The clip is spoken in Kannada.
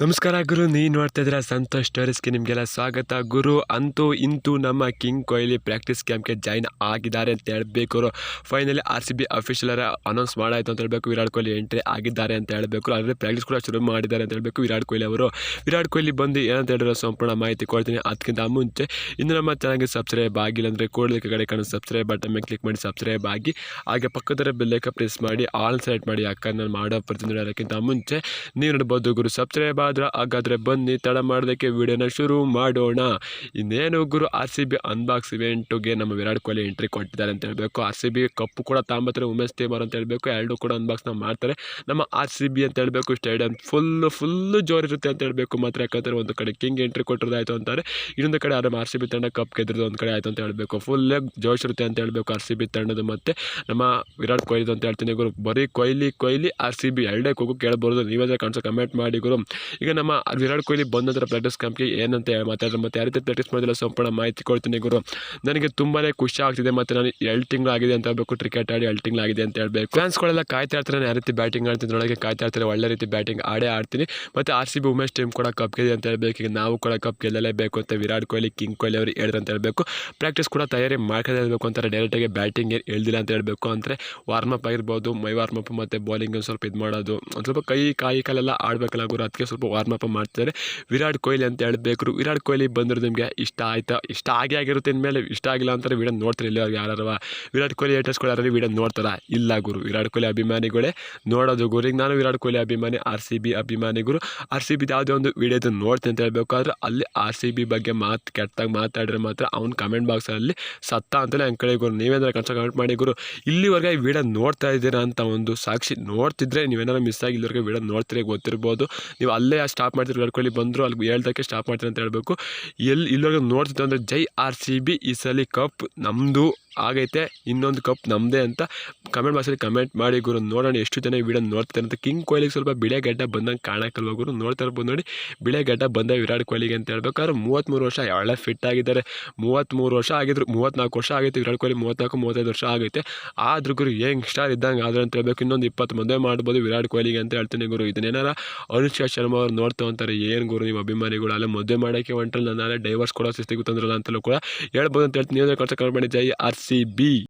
ನಮಸ್ಕಾರ ಗುರು, ನೀನು ನೋಡ್ತಾ ಇದ್ದೀರಾ ಸಂತೋಷ್ ಸ್ಟೋರೀಸ್ಗೆ ನಿಮಗೆಲ್ಲ ಸ್ವಾಗತ. ಗುರು, ಅಂತೂ ಇಂತೂ ನಮ್ಮ ಕಿಂಗ್ ಕೊಹ್ಲಿ ಪ್ರಾಕ್ಟೀಸ್ ಕ್ಯಾಂಪ್ಗೆ ಜಾಯ್ನ್ ಆಗಿದ್ದಾರೆ ಅಂತ ಹೇಳಬೇಕು ಫೈನಲಿ ಆರ್ ಸಿ ಬಿ ಅಫಿಷಿಯಲರ ಅನೌನ್ಸ್ ಮಾಡಾಯಿತು ಅಂತ ಹೇಳಬೇಕು. ವಿರಾಟ್ ಕೊಹ್ಲಿ ಎಂಟ್ರಿ ಆಗಿದ್ದಾರೆ ಅಂತ ಹೇಳಬೇಕು. ಆದರೆ ಪ್ರಾಕ್ಟೀಸ್ ಕೂಡ ಶುರು ಮಾಡಿದ್ದಾರೆ ಅಂತ ಹೇಳಬೇಕು ವಿರಾಟ್ ಕೊಹ್ಲಿ ಅವರು. ವಿರಾಟ್ ಕೊಹ್ಲಿ ಬಂದು ಏನಂತ ಹೇಳಿರೋ ಸಂಪೂರ್ಣ ಮಾಹಿತಿ ಕೊಡ್ತೀನಿ. ಅದಕ್ಕಿಂತ ಮುಂಚೆ, ಇನ್ನು ನಮ್ಮ ಚಾನಲ್ಗೆ ಸಬ್ಸ್ಕ್ರೈಬ್ ಆಗಿಲ್ಲ ಅಂದರೆ ಕೂಡಲೇ ಕಡೆ ಕಾಣೋ ಸಬ್ಸ್ಕ್ರೈಬ್ ಬಟನ್ ಮೇಲೆ ಕ್ಲಿಕ್ ಮಾಡಿ ಸಬ್ಸ್ಕ್ರೈಬ್ ಆಗಿ, ಹಾಗೆ ಪಕ್ಕದ ಬೆಲ್ಲೇಕ ಪ್ರೆಸ್ ಮಾಡಿ ಆಲ್ ಸೆಲೆಕ್ಟ್ ಮಾಡಿ ಅಕ್ಕ ನಾನು ಮಾಡೋ ಪ್ರತಿನಿಧಿ ಅದಕ್ಕಿಂತ ಮುಂಚೆ, ನೀವು ನೋಡ್ಬೋದು ಗುರು ಸಬ್ಸ್ಕ್ರೈಬ್ ಆದ್ರೆ ಹಾಗಾದರೆ ಬನ್ನಿ, ತಡ ಮಾಡೋದಕ್ಕೆ ವಿಡಿಯೋನ ಶುರು ಮಾಡೋಣ. ಇನ್ನೇನು ಗುರು ಆರ್ ಸಿ ಬಿ ಅನ್ಬಾಕ್ಸ್ ಇವೆಂಟ್ಗೆ ನಮ್ಮ ವಿರಾಟ್ ಕೊಹ್ಲಿ ಎಂಟ್ರಿ ಕೊಟ್ಟಿದ್ದಾರೆ ಅಂತ ಹೇಳಬೇಕು. ಆರ್ ಸಿ ಬಿ ಕಪ್ಪು ಕೂಡ ತಾಂಬತ್ತಾರೆ ವುಮೆನ್ಸ್ ಟೀಮರ್ ಅಂತ ಹೇಳಬೇಕು. ಎರಡು ಕೂಡ ಅನ್ಬಾಕ್ಸ್ನ ಮಾಡ್ತಾರೆ. ನಮ್ಮ ಆರ್ ಸಿ ಬಿ ಅಂತ ಹೇಳಬೇಕು ಸ್ಟೇಡಿಯಂ ಫುಲ್ಲು ಫುಲ್ಲು ಜೋರಿರುತ್ತೆ ಅಂತ ಹೇಳಬೇಕು. ಮಾತ್ರ ಯಾಕಂದರೆ ಒಂದು ಕಡೆ ಕಿಂಗ್ ಎಂಟ್ರಿ ಕೊಟ್ಟಿರೋದಾಯ್ತು ಅಂತಾರೆ. ಇನ್ನೊಂದು ಕಡೆ ಆರಾಮ್ ಆರ್ ಸಿ ಬಿ ತಂಡ ಕಪ್ ಗೆದ್ದಿರೋದು ಒಂದು ಕಡೆ ಆಯಿತು ಅಂತ ಹೇಳಬೇಕು. ಫುಲ್ಲೇ ಜೋಶ್ ಇರುತ್ತೆ ಅಂತ ಹೇಳಬೇಕು ಆರ್ ಸಿ ಬಿ ತಂಡದ ಮತ್ತು. ನಮ್ಮ ವಿರಾಟ್ ಕೊಹ್ಲಿ ಅಂತ ಹೇಳ್ತೀನಿ ಗುರು, ಬರೀ Kohli Kohli R C B ಎರಡೇ ಕೂಗು ಕೇಳಬಹುದು ನೀವೇ ಕಾಣಿಸೋ ಕಮೆಂಟ್ ಮಾಡಿ ಗುರು. ಈಗ ನಮ್ಮ ವಿರಾಟ್ ಕೊಹ್ಲಿ ಬಂದ ನಂತರ ಪ್ರಾಕ್ಟೀಸ್ ಕ್ಯಾಂಪ್ಗೆ ಏನಂತ ಹೇಳಿ ಮತ್ತೆ ಯಾವ ರೀತಿ ಪ್ರಾಕ್ಟೀಸ್ ಮಾಡಿದ್ರೆ ಸಂಪೂರ್ಣ ಮಾಹಿತಿ ಕೊಡ್ತೀನಿ ಗುರು. ನನಗೆ ತುಂಬಾ ಖುಷಿ ಆಗ್ತಿದೆ ಮತ್ತು ನಾನು ಎರಡು ತಿಂಗಳಾಗಿದೆ ಅಂತ ಹೇಳ್ಬೇಕು ಕ್ರಿಕೆಟ್ ಆಡಿ ಎರಡು ತಿಂಗಳಾಗಿದೆ ಅಂತ ಹೇಳಬೇಕು. ಫ್ಯಾನ್ಸ್ಗಳೆಲ್ಲ ಕಾಯ್ತಾ ಇರ್ತಾರೆ, ನಾನು ಯಾವ ರೀತಿ ಬ್ಯಾಟಿಂಗ್ ಆಡ್ತೀನಿ ಒಳಗೆ ಕಾಯ್ತಾ ಇರ್ತಾರೆ, ಒಳ್ಳೆ ರೀತಿ ಬ್ಯಾಟಿಂಗ್ ಆಡೇ ಆಡ್ತೀನಿ. ಮತ್ತು R C B Umesh team ಕೂಡ ಕಪ್ ಗೆದ್ದೆ ಅಂತ ಹೇಳಬೇಕು, ಈಗ ನಾವು ಕೂಡ ಕಪ್ ಗೆಲ್ಲಲೇಬೇಕು ಅಂತ ವಿರಾಟ್ ಕೊಹ್ಲಿ, ಕಿಂಗ್ ಕೊಹ್ಲಿ ಅವರು ಹೇಳಿದ್ರು ಅಂತ ಹೇಳಬೇಕು. ಪ್ರಾಕ್ಟೀಸ್ ಕೂಡ ತಯಾರಿ ಮಾಡ್ಕೊಂಡು ಇರಬೇಕು ಅಂತಾರೆ ಡೈರೆಕ್ಟಾಗಿ ಬ್ಯಾಟಿಂಗ್ ಏನು ಹೇಳ್ದಿಲ್ಲ ಅಂತ ಹೇಳಬೇಕು ಅಂದರೆ ವಾರ್ಮಪ್ ಆಗಿರ್ಬೋದು ಮೈ ವಾರ್ಮಪ್ ಮತ್ತು ಬೌಲಿಂಗ್ ಸ್ವಲ್ಪ ಇದು ಮಾಡೋದು ಸ್ವಲ್ಪ ಕೈ, ಕಾಯಿ ಕಾಲೆಲ್ಲ ಆಡಬೇಕಲ್ಲ ಗುರು, ಅದಕ್ಕೆ ಸ್ವಲ್ಪ ವಾರ್ಮಪ್ ಮಾಡ್ತಿದ್ದಾರೆ ವಿರಾಟ್ ಕೊಹ್ಲಿ ಅಂತ ಹೇಳಬೇಕು ವಿರಾಟ್ ಕೊಹ್ಲಿ ಬಂದರು ನಿಮಗೆ ಇಷ್ಟ ಆಯ್ತಾ? ಇಷ್ಟ ಆಗೇ ಆಗಿರುತ್ತೆ ಇನ್ಮೇಲೆ ಇಷ್ಟ ಆಗಿಲ್ಲ ಅಂತಾರೆ ವಿಡಿಯೋ ನೋಡ್ತಾರೆ ಇಲ್ಲ ಯಾರು ವಿರಾಟ್ ಕೊಹ್ಲಿ ಏಟರ್ಸ್ಗಳು ಯಾರು ವಿಡಿಯೋ ನೋಡ್ತಾರ? ಇಲ್ಲ ಗುರು. ವಿರಾಟ್ ಕೊಹ್ಲಿ ಅಭಿಮಾನಿಗಳೇ ನೋಡೋದು ಗುರು. ನಾನು ವಿರಾಟ್ ಕೊಹ್ಲಿ ಅಭಿಮಾನಿ ಆರ್ ಸಿ ಬಿ ಅಭಿಮಾನಿಗಳು ಆರ್ ಸಿ ಬಿ ಯಾವುದೇ ಒಂದು ವೀಡಿಯೋದ ನೋಡ್ತೀನಿ ಅಂತ ಹೇಳಬೇಕಾದ್ರೆ ಅಲ್ಲಿ ಆರ್ ಸಿ ಬಿ ಬಗ್ಗೆ ಮಾತು ಕೆಟ್ಟದಾಗ ಮಾತಾಡಿದ್ರೆ ಮಾತ್ರ ಅವ್ನು ಕಮೆಂಟ್ ಬಾಕ್ಸಲ್ಲಿ ಸತ್ತ ಅಂತಲೇ ಅಂಕಳಿ ಗುರು. ನೀವೇನಾದ್ರು ಕನ್ಸ ಕಮೆಂಟ್ ಮಾಡಿ ಗುರು. ಇಲ್ಲಿವರೆಗೆ ಈ ವಿಡಿಯೋ ನೋಡ್ತಾ ಇದ್ದೀರಾ ಅಂತ ಒಂದು ಸಾಕ್ಷಿ ನೋಡ್ತಿದ್ರೆ ನೀವೇನಾದ್ರು ಮಿಸ್ ಆಗಿ ಇಲ್ಲಿವರೆಗೆ ವಿಡಿಯೋ ನೋಡ್ತೀರಿ ಗೊತ್ತಿರ್ಬೋದು. ನೀವು ಅಲ್ಲೇ ಸ್ಟಾಪ್ ಮಾಡ್ತಿದ್ರು ಕೊಹ್ಲಿ ಬಂದರು ಅಲ್ಲಿ ಹೇಳ್ದಕ್ಕೆ ಸ್ಟಾಪ್ ಮಾಡ್ತೀನಿ ಅಂತ ಹೇಳಬೇಕು. ಎಲ್ಲಿ ಇಲ್ಲಿವರೆಗೂ ನೋಡ್ತಿತ್ತು ಅಂದರೆ ಜೈ ಆರ್ ಸಿ ಬಿ ಈ ಸಲ ಕಪ್ ನಮ್ಮದು ಆಗೈತೆ, ಇನ್ನೊಂದು ಕಪ್ ನಮ್ಮದೇ ಅಂತ ಕಮೆಂಟ್ ಬಾಕ್ಸಲ್ಲಿ ಕಮೆಂಟ್ ಮಾಡಿ ಗುರು. ನೋಡೋಣ ಎಷ್ಟು ಜನ ಈ ವಿಡಿಯೋ ನೋಡ್ತಾರೆ ಅಂತ. ಕಿಂಗ್ ಕೊಹ್ಲಿಗೆ ಸ್ವಲ್ಪ ಬಿಳೆ ಗಡ್ಡ ಬಂದಂಗೆ ಕಾಣಕ್ಕಲ್ವ ಗುರು? ನೋಡ್ತಾ ಇರ್ಬೋದು ನೋಡಿ. ಬಿಳೆ ಗಡ್ಡ ಬಂದ ವಿರಾಟ್ ಕೊಹ್ಲಿಗೆ ಅಂತ ಹೇಳ್ಬೇಕಾದ್ರೆ ಮೂವತ್ತ್ಮೂರು ವರ್ಷ ಒಳ್ಳೆ ಫಿಟ್ ಆಗಿದ್ದಾರೆ. ಮೂವತ್ತ್ಮೂರು ವರ್ಷ ಆಗಿದ್ರು ಮೂವತ್ತ್ನಾಲ್ಕು ವರ್ಷ ಆಗೈತೆ ವಿರಾಟ್ ಕೊಹ್ಲಿ. ಮೂವತ್ತ್ನಾಲ್ಕು ಮೂವತ್ತೈದು ವರ್ಷ ಆಗೈತೆ. ಆದ್ರೂ ಗುರು ಹೆಂಗ್ ಸ್ಟಾರ್ ಇದ್ದಂಗೆ ಆದ್ರೆ ಅಂತ ಹೇಳ್ಬೇಕು. ಇನ್ನೊಂದು ಇಪ್ಪತ್ತು ಮದುವೆ ಮಾಡ್ಬೋದು ವಿರಾಟ್ ಕೊಹ್ಲಿಗೆ ಅಂತ ಹೇಳ್ತೀನಿ ಗುರು. ಇದನ್ನೇನಾರ ಅನುಷ್ಕಾ ಶರ್ಮಾ ಅವ್ರು ನೋಡ್ತಾ ಅಂತಾರೆ ಏನು ಗುರು ನೀವು ಅಭಿಮಾನಿಗಳು? ಅಲ್ಲೇ ಮದುವೆ ಮಾಡೋಕ್ಕೆ ನಾನು ಅಲ್ಲೇ ಡೈವರ್ಸ್ ಕೊಡೋ ಸಿಸ್ತಿಗೆ ತಂದ್ರಲ್ಲ ಅಂತಲೂ ಕೂಡ ಹೇಳ್ಬೋದು ಅಂತ ಹೇಳ್ತೀನಿ. ನೀವು ಕಳ್ಸ ಮಾಡಿ. ಜೈ ಆರ್ ಸಿ ಬಿ